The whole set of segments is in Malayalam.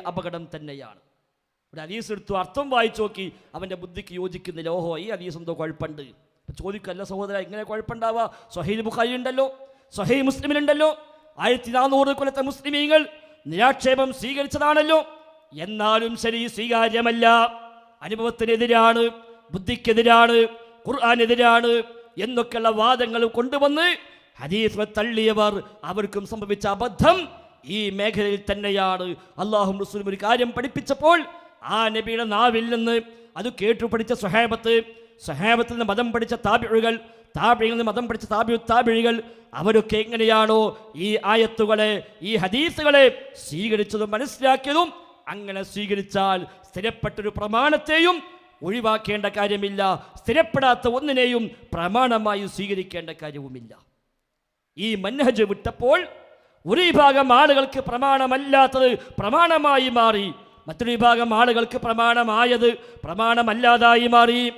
അപകടം തന്നെയാണ്. ഒരു ഹദീസ് എടുത്തു അർത്ഥം വായിച്ചു നോക്കി അവന്റെ ബുദ്ധിക്ക് യോജിക്കുന്നില്ല. ഓഹോ ഈ അലീസ് എന്തോ കുഴപ്പമുണ്ട്. ചോദിക്കല്ല സഹോദര ഇങ്ങനെ കുഴപ്പമുണ്ടാവുക സൊഹൈൽ ബുഖാരി ഉണ്ടല്ലോ സൊഹൈ മുസ്ലിമിലുണ്ടല്ലോ. ആയിരത്തി നാനൂറ് കൊല്ലത്തെ മുസ്ലിമീങ്ങൾ നിരാക്ഷേപം സ്വീകരിച്ചതാണല്ലോ. എന്നാലും ശരി സ്വീകാര്യമല്ല. അനുഭവത്തിനെതിരാണ് ബുദ്ധിക്കെതിരാണ് ഖുർആാനെതിരാണ് എന്നൊക്കെയുള്ള വാദങ്ങൾ കൊണ്ടുവന്ന് ഹദീസ് തള്ളിയവർ അവർക്കും സംഭവിച്ച അബദ്ധം ഈ മേഖലയിൽ തന്നെയാണ് അള്ളാഹു റസൂലും ഒരു കാര്യം പഠിപ്പിച്ചപ്പോൾ ആ നബിയുടെ നാവിൽ നിന്ന് അത് കേട്ടു പഠിച്ച സ്വഹാബത്ത് സ്വഹാബത്തിൽ നിന്ന് മതം പഠിച്ച താപിഴുകൾ താപിഴിൽ നിന്ന് മതം പഠിച്ച താബി താപിഴികൾ അവരൊക്കെ എങ്ങനെയാണോ ഈ ആയത്തുകളെ ഈ ഹദീസുകളെ സ്വീകരിച്ചതും മനസ്സിലാക്കിയതും അങ്ങനെ സ്വീകരിച്ചാൽ സ്ഥിരപ്പെട്ടൊരു പ്രമാണത്തെയും ഒഴിവാക്കേണ്ട കാര്യമില്ല. സ്ഥിരപ്പെടാത്ത ഒന്നിനെയും പ്രമാണമായി സ്വീകരിക്കേണ്ട കാര്യവുമില്ല. ഈ മന്നഹജ് വിട്ടപ്പോൾ ഒരു വിഭാഗം ആളുകൾക്ക് പ്രമാണമല്ലാത്തത് പ്രമാണമായി മാറി മറ്റൊരു വിഭാഗം ആളുകൾക്ക് പ്രമാണമായത് പ്രമാണമല്ലാതായി മാറി.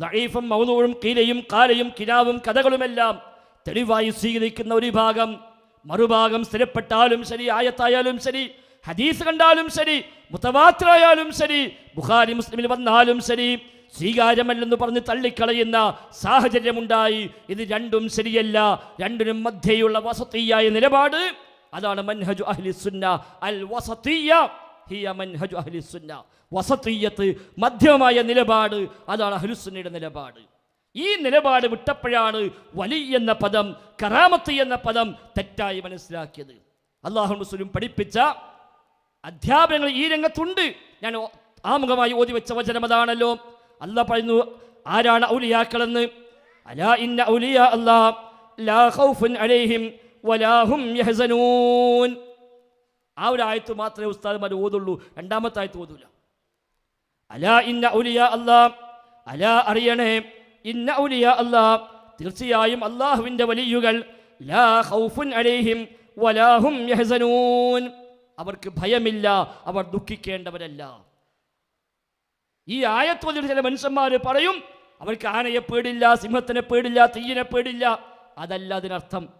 ലഈഫും മൗനൂഴും കീലയും കാലയും കിനാവും കഥകളുമെല്ലാം തെളിവായി സ്വീകരിക്കുന്ന ഒരു വിഭാഗം. മറുഭാഗം സ്ഥിരപ്പെട്ടാലും ശരി ആയത്തായാലും ശരി ഹദീസ് കണ്ടാലും ശരി മുത്തവാത്രായാലും ശരി ബുഖാരി മുസ്ലിമിൽ വന്നാലും ശരി സ്വീകാര്യമല്ലെന്ന് പറഞ്ഞ് തള്ളിക്കളയുന്ന സാഹചര്യമുണ്ടായി. ഇത് രണ്ടും ശരിയല്ല രണ്ടിനും മധ്യയുള്ള വസതിയായ നിലപാട്. അതാണ് മൻഹജു അഹ്ലി സുന്ന അൽ വസത്തിയ ഹിയ മൻഹജു അഹ്ലി സുന്ന. വസത്തീയത്ത് മധ്യമമായ നിലപാട് അതാണ് അഹ്ലുസുന്നയുടെ നിലപാട്. ഈ നിലപാട് വിട്ടപ്പോഴാണ് വലി എന്ന പദം കറാമത്ത് എന്ന പദം തെറ്റായി മനസ്സിലാക്കിയത്. അള്ളാഹു മുസ്ലിം പഠിപ്പിച്ച അധ്യാപനങ്ങൾ ഈ രംഗത്തുണ്ട്. ഞാൻ ആമുഖമായി ഓതി വെച്ച വചനം അതാണല്ലോ. അല്ല പറയുന്നു ആരാണ് ഔലിയാക്കളെന്ന്? അലാ ഇന്ന ഔലിയ അല്ലാ ലാ ഖൗഫുൻ അലൈഹിം വലാ യഹസനൂൻ. ആ ഒരു ആയത്ത് മാത്രമേ ഉസ്താദ്മാർ ഓതുള്ളൂ. രണ്ടാമത്തെ ആയത്ത് ഓതൂല. അലാ ഇന്ന ഔലിയ അല്ലാ അലാ അറിയണേ ഇന്ന ഔലിയ അല്ലാ തീർച്ചയായും അള്ളാഹുവിന്റെ വലിയുകൾ ലാ ഖൗഫുൻ അലൈഹിം വലാഹും യഹസനൂൻ. അവർക്ക് ഭയമില്ല അവർ ദുഃഖിക്കേണ്ടവരല്ല. ഈ ആയത്തോതിൽ ചില മനുഷ്യന്മാർ പറയും അവർക്ക് ആനയെ പേടില്ല സിംഹത്തിനെ പേടില്ല തീയിനെ പേടില്ല. അതല്ല അതിനർത്ഥം.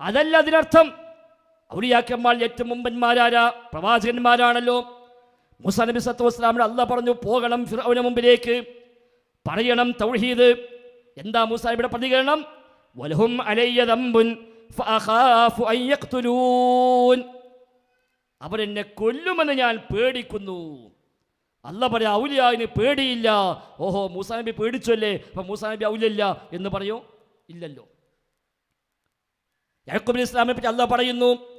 അതല്ല അതിനർത്ഥം. ഔലിയാക്കന്മാർ ഏറ്റവും മുമ്പന്മാരാരാ പ്രവാചകന്മാരാണല്ലോ. മുസാ നബി സത്തു വസ്ലാമിന് അല്ല പറഞ്ഞു പോകണം ഫിറൌന് മുമ്പിലേക്ക്. പറയണം തൗഹീദ്. എന്താ മൂസ പ്രതികരണം? വലഹും അലയ്യ ദംബുൻ ഫഅഖാഫു അൻ യഖ്തുലൂൻ. അവരെന്നെ കൊല്ലുമെന്ന് ഞാൻ പേടിക്കുന്നു. അല്ല പറയാ ഔലിയാവിന് പേടിയില്ല. ഓഹോ മൂസാനബി പേടിച്ചല്ലേ? അപ്പൊ മൂസാ നബി ഔലിയല്ല എന്ന് പറയോ? ഇല്ലല്ലോ. യാക്കൂബ് ഇസ്ലാമിനെ പറ്റി അല്ല പറയുന്നു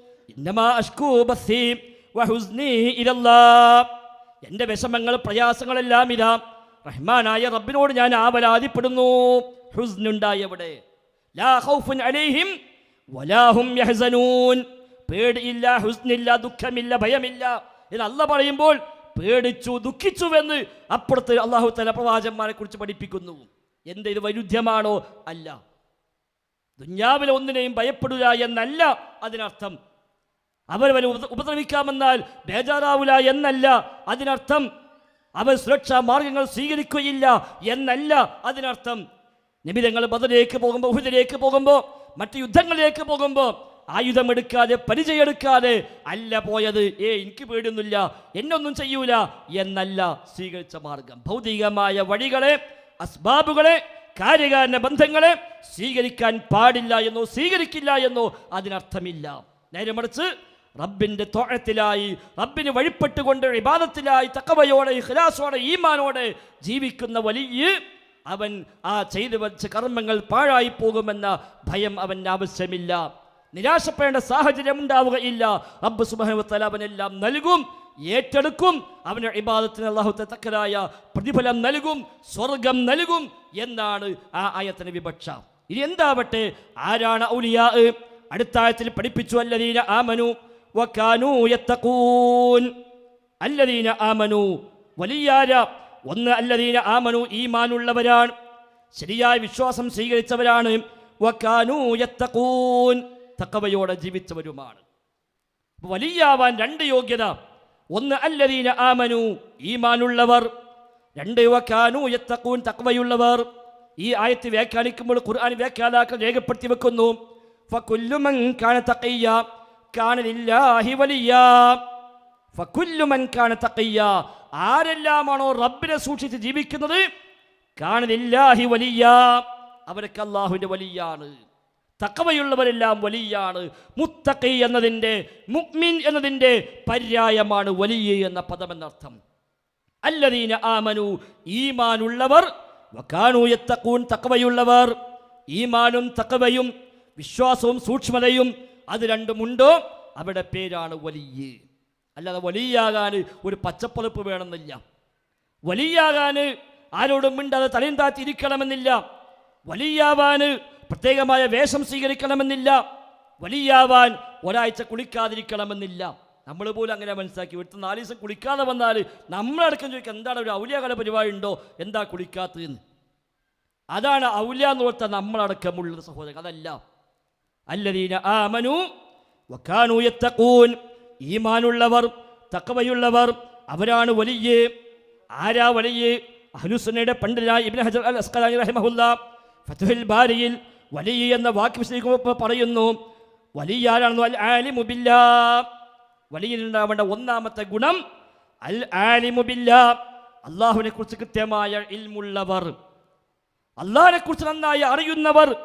എന്റെ വിഷമങ്ങൾ പ്രയാസങ്ങളെല്ലാം ഇതാ. റഹ്മാനായ റബ്ബിനോട് ഞാൻ ആവലാതിപ്പെടുന്നു. ഹുസ്നുണ്ടായവിടെ പേടിയില്ല ഹുസ്നില്ല ദുഃഖമില്ല ഭയമില്ല എന്ന് അല്ല പറയുമ്പോൾ പേടിച്ചു ദുഃഖിച്ചുവെന്ന് അപ്പുറത്ത് അള്ളാഹു തല പ്രവാചന്മാരെ കുറിച്ച് പഠിപ്പിക്കുന്നു. എന്ത് ഇത് വൈരുദ്ധ്യമാണോ? അല്ല. ദുഞ്ഞാവിലെ ഒന്നിനെയും ഭയപ്പെടുക എന്നല്ല അതിനർത്ഥം. അവരവരെ ഉപ- ഉപദ്രവിക്കാമെന്നാൽ ബേജാറാവില്ല എന്നല്ല അതിനർത്ഥം. അവർ സുരക്ഷാ മാർഗങ്ങൾ സ്വീകരിക്കുകയില്ല എന്നല്ല അതിനർത്ഥം. നിമിതങ്ങൾ ബദലേക്ക് പോകുമ്പോൾ ഉഹുദിലേക്ക് പോകുമ്പോൾ മറ്റ് യുദ്ധങ്ങളിലേക്ക് പോകുമ്പോൾ ആയുധമെടുക്കാതെ പരിചയമെടുക്കാതെ അല്ല പോയത്. ഏ എനിക്ക് പേടിയൊന്നുമില്ല. എന്നൊന്നും ചെയ്യൂല എന്നല്ല സ്വീകരിച്ച മാർഗം. ഭൗതികമായ വഴികളെ അസ്ബാബുകളെ കാര്യകാരണ ബന്ധങ്ങളെ സ്വീകരിക്കാൻ പാടില്ല എന്നോ സ്വീകരിക്കില്ല എന്നോ അതിനർത്ഥമില്ല. നേരെ മറിച്ച് റബ്ബിന്റെ തോഴത്തിലായി റബ്ബിന് വഴിപ്പെട്ടുകൊണ്ട് വിവാദത്തിലായി തക്കവയോടെ ഹിലാസോടെ ഈമാനോടെ ജീവിക്കുന്ന വലിയ അവൻ ആ ചെയ്തു വച്ച കർമ്മങ്ങൾ പാഴായി പോകുമെന്ന ഭയം അവന് ആവശ്യമില്ല. നിരാശപ്പെടേണ്ട സാഹചര്യം ഉണ്ടാവുകയില്ല. റബ്ബ് സുബാനുവത്തല അവനെല്ലാം നൽകും. ഏറ്റെടുക്കും. അവന് ഇബാദത്തിന് അള്ളാഹു തക്കരായ പ്രതിഫലം നൽകും സ്വർഗം നൽകും എന്നാണ് ആ ആയത്തിന് വിപക്ഷ ഇനി എന്താവട്ടെ? ആരാണ് ഔലിയാ? അടുത്ത ആയത്തിൽ പഠിപ്പിച്ചു അല്ലദീന ആമനു വകാനൂ യത്തഖൂൻ. അല്ലദീന ആമനു വലിയാര. ഒന്ന് അല്ലദീന ആമനു ഈമാനുള്ളവരാണ്. ശരിയായ വിശ്വാസം സ്വീകരിച്ചവരാണ്. യത്തഖൂൻ. തക്കവയോടെ ജീവിച്ചവരുമാണ്. വലിയാവാൻ രണ്ട് യോഗ്യത. ഒന്ന് അല്ലദീന ആമനു ഈമാനുള്ളവർ. രണ്ട് വക്കാനു യത്തക്കൂൻ തക്വയുള്ളവർ ഈ ആയത്ത് വ്യാഖ്യാനിക്കുമ്പോൾ ഖുർആൻ വ്യാഖ്യാതാക്കൾ രേഖപ്പെടുത്തി വെക്കുന്നു. ഫകുല്ലു മൻ കാന തഖിയ്യ കാനലില്ലാഹി വലിയ ഫകുല്ലു മൻ കാന തഖിയ ആരെല്ലാമാണോ റബ്ബിനെ സൂക്ഷിച്ച് ജീവിക്കുന്നത്? കാണലില്ലാഹി വലിയ അവരൊക്കെ അള്ളാഹുവിന്റെ വലിയാണ്. തക്കവയുള്ളവരെല്ലാം വലിയാണ്. മുത്തഖി എന്നതിന്റെ മുക്മിൻ എന്നതിന്റെ പര്യായമാണ് വലിയ എന്ന പദമെന്നർത്ഥം. അല്ലദീന ആമനു ഈമാനുള്ളവർ വക്കാനു എത്തക്കൂൻ തക്കവയുള്ളവർ. ഈമാനും തക്കവയും വിശ്വാസവും സൂക്ഷ്മതയും അത് രണ്ടുമുണ്ടോ? അവിടെ പേരാണ് വലിയ അല്ലാതെ വലിയാകാൻ ഒരു പച്ചപ്പുതപ്പ് വേണമെന്നില്ല. വലിയാകാൻ ആരോടും മിണ്ടാതെ തലയും താത്തിരിക്കണമെന്നില്ല വലിയാവാൻ പ്രത്യേകമായ വേഷം സ്വീകരിക്കണമെന്നില്ല. വലിയാവാൻ ഒരാഴ്ച കുളിക്കാതിരിക്കണമെന്നില്ല. നമ്മൾ പോലും അങ്ങനെ മനസ്സിലാക്കി. ഇവിടുത്തെ നാല് ദിവസം കുളിക്കാതെ വന്നാൽ നമ്മളടക്കം ചോദിക്കുക എന്താണ് ഒരു ഔലിയാകല പരിപാടി ഉണ്ടോ? എന്താ കുളിക്കാത്തതെന്ന്? അതാണ് ഔലിയ എന്ന് പറഞ്ഞാൽ നമ്മളടക്കമുള്ള സഹോദരൻ അതല്ല. അല്ലദീന മനു യത്തഖൂൻ. ഈമാനുള്ളവർ തക്കവയുള്ളവർ അവരാണ് വലിയ. ആരാ വലിയ? അഹ്ലുസുന്നയുടെ പണ്ഡിതനായ ഇബ്നു ഹജർ അൽ അസ്ഖലാനി റഹിമഹുല്ല. ഫതുഹുൽ ബാരിയിൽ വലിയ എന്ന വാക്ക് വിശദീകരിക്കുമ്പോൾ പറയുന്നു വലിയ ആരാണെന്ന് അൽ ആലിമു ബില്ലാ. വലിയുണ്ടാവേണ്ട ഒന്നാമത്തെ ഗുണം അൽ ആലിമു ബില്ലാ. അള്ളാഹുവിനെ കുറിച്ച് കൃത്യമായ ഇൽമുള്ളവർ അള്ളാഹിനെ കുറിച്ച് നന്നായി അറിയുന്നവർ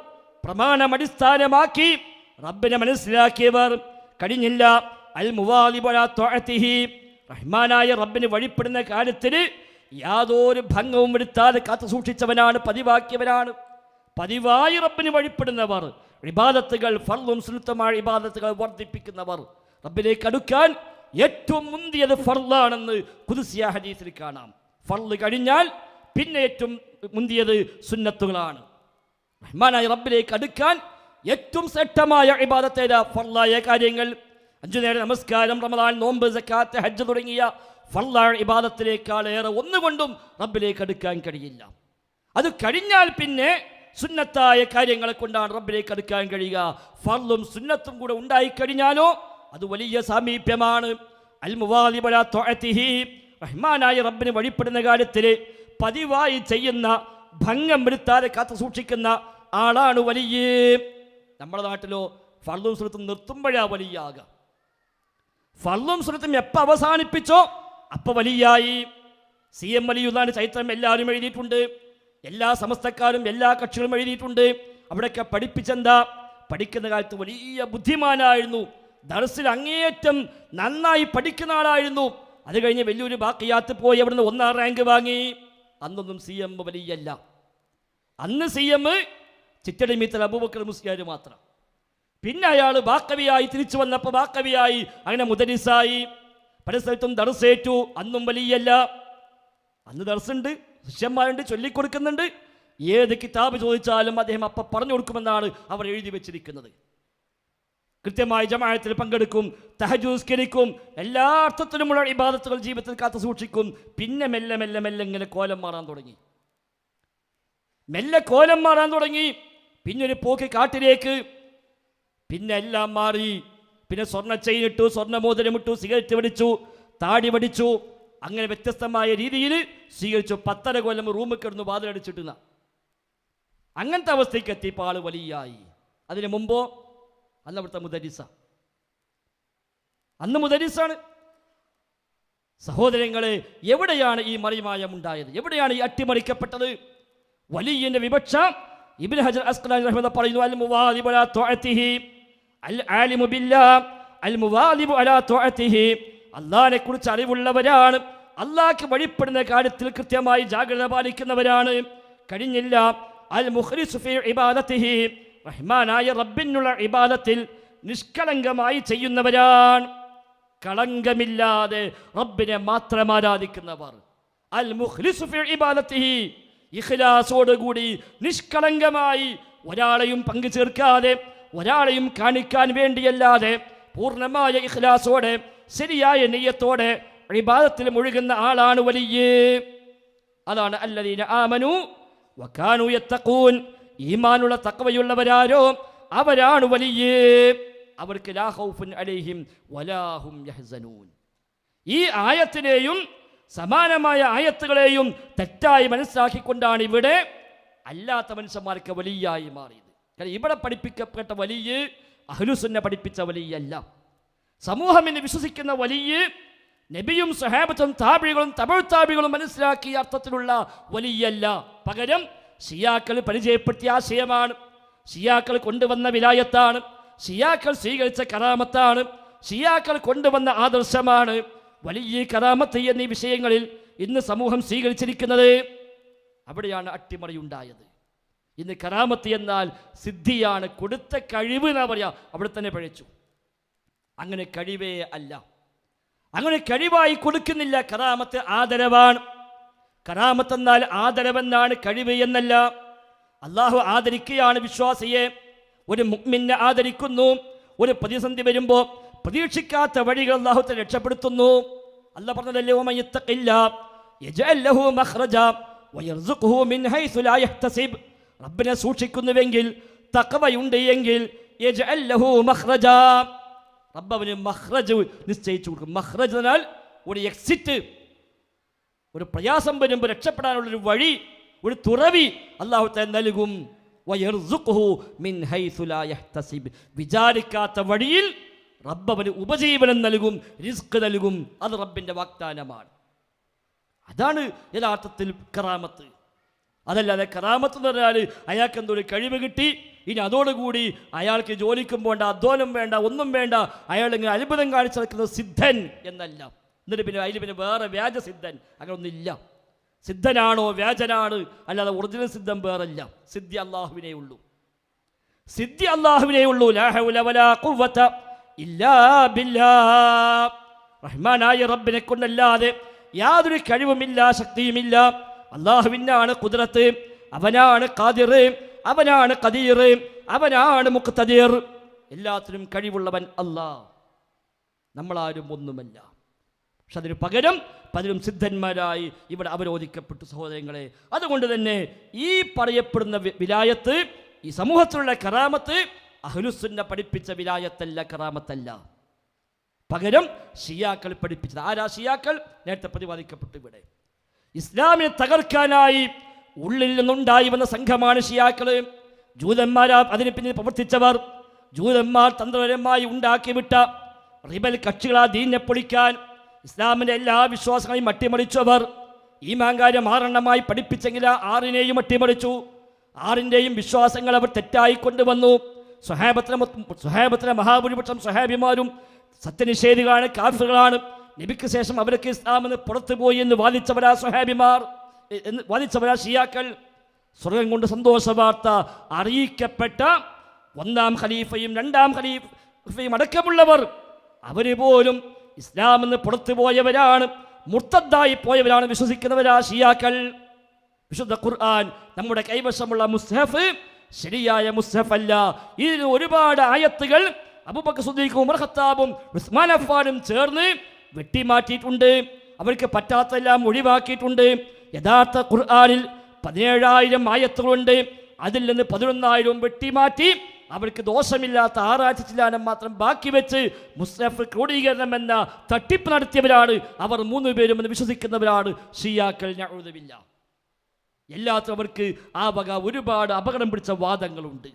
പ്രമാണം അടിസ്ഥാനമാക്കി റബ്ബിനെ മനസ്സിലാക്കിയവർ. കഴിഞ്ഞില്ല അൽ മുവാലിബിഹി റഹ്മാനായ റബ്ബിന് വഴിപ്പെടുന്ന കാര്യത്തിന് യാതൊരു ഭംഗവും വരുത്താതെ കാത്തു സൂക്ഷിച്ചവനാണ് പതിവാക്കിയവനാണ്. പതിവായി റബ്ബിന് വഴിപ്പെടുന്നവർ. ഇബാദത്തുകൾ ഫർളും സുലുത്തമായ ഇബാദത്തുകൾ വർദ്ധിപ്പിക്കുന്നവർ. റബ്ബിലേക്ക് അടുക്കാൻ ഏറ്റവും മുന്തിയത് ഫർളാണെന്ന് കുതിസിയ ഹദീസിൽ കാണാം. ഫർൾ കഴിഞ്ഞാൽ പിന്നെ ഏറ്റവും മുന്തിയത് സുന്നത്തുകളാണ്. റഹ്മാനായ റബ്ബിലേക്ക് അടുക്കാൻ ഏറ്റവും ശ്രേഷ്ഠമായ ഇബാദത്തേത ഫർലായ കാര്യങ്ങൾ. അഞ്ചു നേരം നമസ്കാരം റമദാൻ നോമ്പ് സക്കാത്ത് ഹജ്ജ് തുടങ്ങിയ ഫർളായ ഇബാദത്തിലേക്കാൾ ഏറെ ഒന്നുകൊണ്ടും റബ്ബിലേക്ക് അടുക്കാൻ കഴിയില്ല. അത് കഴിഞ്ഞാൽ പിന്നെ സുന്നത്തായ കാര്യങ്ങളെ കൊണ്ടാണ് റബ്ബിലേക്ക് അടുക്കാൻ കഴിയുക. ഫർളും സുന്നത്തും കൂടെ ഉണ്ടായിക്കഴിഞ്ഞാലോ അത് വലിയ സാമീപ്യമാണ്. അൽ റഹ്മാനായ റബ്ബിന് വഴിപ്പെടുന്ന കാര്യത്തിൽ പതിവായി ചെയ്യുന്ന ഭംഗം വരുത്താതെ കാത്തു സൂക്ഷിക്കുന്ന ആളാണ് വലിയ. നമ്മുടെ നാട്ടിലോ ഫർളും സുഹൃത്തും നിർത്തുമ്പോഴാ വലിയാക. ഫർളും സുഹൃത്തും എപ്പോൾ അവസാനിപ്പിച്ചോ അപ്പൊ വലിയായി. സി എം വലിയുള്ളാന്റെ ചരിത്രം എല്ലാവരും എഴുതിയിട്ടുണ്ട്. എല്ലാ സമസ്തക്കാരും എല്ലാ കക്ഷികളും എഴുതിയിട്ടുണ്ട്. അവിടെയൊക്കെ പഠിപ്പിച്ചെന്താ? പഠിക്കുന്ന കാലത്ത് വലിയ ബുദ്ധിമാനായിരുന്നു. ദർസിൽ അങ്ങേയറ്റം നന്നായി പഠിക്കുന്ന ആളായിരുന്നു. അത് കഴിഞ്ഞ് വലിയൊരു ബാക്കിയാത്ത് പോയി അവിടുന്ന് ഒന്നാം റാങ്ക് വാങ്ങി. അന്നൊന്നും സി എം വലിയല്ല. അന്ന് സി എം ചിറ്റടി മീത്തൽ അബൂബക്കർ മുസ്ലിയാർ മാത്രം. പിന്നെ അയാൾ ബാക്കവിയായി തിരിച്ചു വന്നപ്പോൾ ബാക്കവിയായി അങ്ങനെ മുദരിസായി. പല സ്ഥലത്തും ദർസേറ്റു അന്നും വലിയല്ല. അന്ന് ദർസുണ്ട്. ശിഷ്യന്മാരുണ്ട് ചൊല്ലിക്കൊടുക്കുന്നുണ്ട്. ഏത് കിതാബ് ചോദിച്ചാലും അദ്ദേഹം അപ്പം പറഞ്ഞു കൊടുക്കുമെന്നാണ് അവർ എഴുതി വെച്ചിരിക്കുന്നത്. കൃത്യമായി ജമായത്തിൽ പങ്കെടുക്കും തഹജൂസ്കരിക്കും എല്ലാ അർത്ഥത്തിലുമുള്ള ഇബാദത്തുകൾ ജീവിതത്തിൽ കാത്തു സൂക്ഷിക്കും. പിന്നെ മെല്ലെ മെല്ലെ മെല്ലെ ഇങ്ങനെ കോലം മാറാൻ തുടങ്ങി. മെല്ലെ കോലം മാറാൻ തുടങ്ങി. പിന്നെ ഒരു പോക്ക് കാട്ടിലേക്ക്. പിന്നെ എല്ലാം മാറി. പിന്നെ സ്വർണ ചെയിൻ ഇട്ടു സ്വർണ മോതിരമിട്ടു സിഗരറ്റ് വടിച്ചു താടി വടിച്ചു. അങ്ങനെ വ്യത്യസ്തമായ രീതിയിൽ സ്വീകരിച്ചു. പത്തര കൊല്ലം റൂമിൽ കിടന്നു വാതിലടിച്ചിട്ടുന്ന അങ്ങനത്തെ അവസ്ഥയ്ക്ക് എത്തിയപ്പോൾ ആൾ വലിയായി. അതിനു മുമ്പോ? അന്ന് അവിടുത്തെ മുദരിസ. അന്ന് മുദരിസാണ്. സഹോദരങ്ങളെ എവിടെയാണ് ഈ മറിമായം ഉണ്ടായത്? എവിടെയാണ് ഈ അട്ടിമറിക്കപ്പെട്ടത്? വലിയന്റെ വിപക്ഷ ഇബിൻ ഹജർ റഹ്മത പറയുന്നു അൽ മുവാദിബു അൽ ആലിമു ബില്ലാ അൽ മുവാദിബു അലാ അല്ലാഹനെ കുറിച്ച് അറിവുള്ളവരാണ്. അള്ളാഹ്ക്ക് വഴിപ്പെടുന്ന കാര്യത്തിൽ കൃത്യമായി ജാഗ്രത പാലിക്കുന്നവരാണ്. കഴിഞ്ഞില്ല. അൽ മുഖ്ലിസു ഫീ ഇബാദത്തിഹി. റഹ്മാനായ റബ്ബിനുള്ള ഇബാദത്തിൽ നിഷ്കളങ്കമായി ചെയ്യുന്നവരാണ്. കളങ്കമില്ലാതെ റബ്ബിനെ മാത്രം ആരാധിക്കുന്നവർ. അൽ മുഖ്ലിസു ഫി ഇബാദത്തിഹി. ഇഖ്ലാസോടുകൂടി നിഷ്കളങ്കമായി ഒരാളെയും പങ്കു ചേർക്കാതെ ഒരാളെയും കാണിക്കാൻ വേണ്ടിയല്ലാതെ പൂർണമായ ഇഖ്ലാസോടെ ശരിയായ നെയ്യത്തോടെ വിഭാഗത്തിൽ മുഴുകുന്ന ആളാണ് വലിയ. അതാണ് അല്ലദീന ആമനു വക്കാനു ഈമാനുള്ള തക്കവയുള്ളവരാരോ അവരാണ് വലിയ. അവർക്ക് ലാ അലൈഹിം വലാഹും യഹ്സനൂൻ. ഈ ആയത്തിനെയും സമാനമായ ആയത്തുകളെയും തെറ്റായി മനസ്സിലാക്കിക്കൊണ്ടാണ് ഇവിടെ അല്ലാത്ത മനുഷ്യന്മാർക്ക് വലിയായി മാറിയത്. കാരണം ഇവിടെ പഠിപ്പിക്കപ്പെട്ട വലിയ അഹ്ലുസുന്ന പഠിപ്പിച്ച വലിയല്ല. സമൂഹം എന്ന് വിശ്വസിക്കുന്ന വലിയ നബിയും സഹാബത്തും താപികളും തമിഴ് താപികളും മനസ്സിലാക്കിയ അർത്ഥത്തിലുള്ള വലിയല്ല. പകരം ഷിയാക്കൾ പരിചയപ്പെടുത്തിയ ആശയമാണ്. ഷിയാക്കൾ കൊണ്ടുവന്ന വിലായത്താണ്. ഷിയാക്കൾ സ്വീകരിച്ച കറാമത്താണ് ഷിയാക്കൾ കൊണ്ടുവന്ന ആദർശമാണ്. വലിയ കറാമത്ത് എന്നീ വിഷയങ്ങളിൽ ഇന്ന് സമൂഹം സ്വീകരിച്ചിരിക്കുന്നത്. അവിടെയാണ് അട്ടിമറിയുണ്ടായത്. ഇന്ന് കറാമത്ത് എന്നാൽ സിദ്ധിയാണ്. കൊടുത്ത കഴിവ് എന്നാ പറയാ. അവിടെ തന്നെ പഴച്ചു. അങ്ങനെ കഴിവേ അല്ല. അങ്ങനെ കഴിവായി കൊടുക്കുന്നില്ല. കറാമത്ത് ആദരവാണ്. കറാമത്ത് എന്നാൽ ആദരവെന്നാണ് കഴിവ് എന്നല്ല. അള്ളാഹു ആദരിക്കുകയാണ് വിശ്വാസിയെ. ഒരു മുഗ്മിനെ ആദരിക്കുന്നു. ഒരു പ്രതിസന്ധി വരുമ്പോൾ പ്രതീക്ഷിക്കാത്ത വഴികൾ അള്ളാഹുത്തെ രക്ഷപ്പെടുത്തുന്നു. അല്ല പറഞ്ഞതല്ലേ സൂക്ഷിക്കുന്നുവെങ്കിൽ തക്കവയുണ്ട് എങ്കിൽ റബ്ബ് അവന് മഹ്റജ് നിശ്ചയിച്ചു കൊടുക്കും. മഹ്റജ് എന്നാൽ ഒരു എക്സിറ്റ് ഒരു പ്രയാസം വരുമ്പോൾ രക്ഷപ്പെടാനുള്ളൊരു വഴി ഒരു തുറവി അള്ളാഹു താൻ നൽകും. മിൻ വിചാരിക്കാത്ത വഴിയിൽ റബ്ബ് അവന് ഉപജീവനം നൽകും റിസ്ക് നൽകും. അത് റബ്ബിന്റെ വാഗ്ദാനമാണ്. അതാണ് യഥാർത്ഥത്തിൽ കറാമത്ത്. അതല്ലാതെ കറാമത്ത് എന്ന് പറഞ്ഞാൽ അയാൾക്ക് എന്തോ ഒരു കഴിവ് കിട്ടി? ഇനി അതോടുകൂടി അയാൾക്ക് ജോലിക്കും പോണ്ട അധ്വാനം വേണ്ട ഒന്നും വേണ്ട അയാൾ ഇങ്ങനെ അത്ഭുതം കാണിച്ചു നിൽക്കുന്നത് സിദ്ധൻ എന്നല്ല. എന്നിട്ട് പിന്നെ അതിൽ പിന്നെ വേറെ വ്യാജ സിദ്ധൻ അങ്ങനെ ഒന്നില്ല സിദ്ധനാണോ വ്യാജനാണ്? അല്ലാതെ ഒറിജിനൽ സിദ്ധം വേറല്ല. സിദ്ധി അള്ളാഹുവിനേ ഉള്ളൂ. സിദ്ധി അള്ളാഹുവിനേ ഉള്ളൂ. റഹ്മാനായ റബ്ബിനെ കൊണ്ടല്ലാതെ യാതൊരു കഴിവുമില്ല ശക്തിയുമില്ല. അള്ളാഹുവിനാണ് കുതിരത്ത് അവനാണ് കാതിർ അവനാണ് കദീർ അവനാണ് മുഖ്തദീർ. എല്ലാത്തിനും കഴിവുള്ളവൻ അല്ലാ നമ്മളാരും ഒന്നുമല്ല. പക്ഷെ അതിന് പകരം പലരും സിദ്ധന്മാരായി ഇവിടെ അവരോധിക്കപ്പെട്ടു സഹോദരങ്ങളെ. അതുകൊണ്ട് തന്നെ ഈ പറയപ്പെടുന്ന വിലായത്ത് ഈ സമൂഹത്തിലുള്ള കറാമത്ത് അഹ്ലുസുന്ന പഠിപ്പിച്ച വിലായത്തല്ല കറാമത്തല്ല പകരം ഷിയാക്കൾ പഠിപ്പിച്ചത്. ആരാ ഷിയാക്കൾ? നേരത്തെ പ്രതിപാദിക്കപ്പെട്ടു ഇവിടെ. ഇസ്ലാമിനെ തകർക്കാനായി ഉള്ളിൽ നിന്നുണ്ടായി വന്ന സംഘമാണ് ഷിയാക്കൾ. ജൂതന്മാരാ അതിന് പിന്നിൽ പ്രവർത്തിച്ചവർ. ജൂതന്മാർ തന്ത്രപരമായി ഉണ്ടാക്കിവിട്ട റിബൽ കക്ഷികളാ ദീനെ പൊളിക്കാൻ ഇസ്ലാമിന്റെ എല്ലാ വിശ്വാസങ്ങളെയും അട്ടിമറിച്ചവർ. ഈ മാങ്കാര്യം ആറെണ്ണമായി പഠിപ്പിച്ചെങ്കിൽ ആറിനെയും അട്ടിമറിച്ചു. ആറിന്റെയും വിശ്വാസങ്ങൾ അവർ തെറ്റായി കൊണ്ടുവന്നു. സ്വഹാബത്തിലെ മൊത്തം- സ്വഹാബത്തിലെ മഹാഭൂരിപക്ഷം സുഹാബിമാരും സത്യനിഷേധികളാണ് കാഫികളാണ് നബിക്ക് ശേഷം അവർക്ക് ഇസ്ലാമെന്ന് പുറത്തു പോയി എന്ന് വാദിച്ചവരാ സുഹാബിമാർ എന്ന് വാദിച്ചവരാ ഷിയാക്കൾ. സ്വർഗം കൊണ്ട് സന്തോഷ വാർത്ത അറിയിക്കപ്പെട്ട ഒന്നാം ഖലീഫയും രണ്ടാം ഖലീഫയും അടക്കമുള്ളവർ അവർ പോലും ഇസ്ലാമെന്ന് പുറത്തു പോയവരാണ് മുർത്തദ്ദായി പോയവരാണ് വിശ്വസിക്കുന്നവരാ ഷിയാക്കൾ. വിശുദ്ധ ഖുർആൻ നമ്മുടെ കൈവശമുള്ള മുസ്ഹഫ് ശരിയായ മുസ്ഹഫ് അല്ല ഇതിന് ഒരുപാട് ആയത്തുകൾ അബൂബക്കർ സുദ്ദീഖും ഉമർ ഖത്താബും ഉസ്മാൻ അഫ്ഫാനും ചേർന്ന് വെട്ടിമാറ്റിയിട്ടുണ്ട്. അവർക്ക് പറ്റാത്തെല്ലാം ഒഴിവാക്കിയിട്ടുണ്ട്. യഥാർത്ഥ ഖുർആാനിൽ പതിനേഴായിരം ആയത്തുകളുണ്ട്. അതിൽ നിന്ന് പതിനൊന്നായിരവും വെട്ടിമാറ്റി അവർക്ക് ദോഷമില്ലാത്ത ആറാഴ്ച ചില്ലാനം മാത്രം ബാക്കി വെച്ച് മുസ്ലഫ് ക്രോഡീകരണം എന്ന തട്ടിപ്പ് നടത്തിയവരാണ്. അവർ മൂന്ന് പേരും എന്ന് വിശ്വസിക്കുന്നവരാണ്. ഷിയാക്കൾ ഞഴുതവില്ല എല്ലാത്തിനും അവർക്ക് ആ വക ഒരുപാട് അപകടം പിടിച്ച വാദങ്ങളുണ്ട്.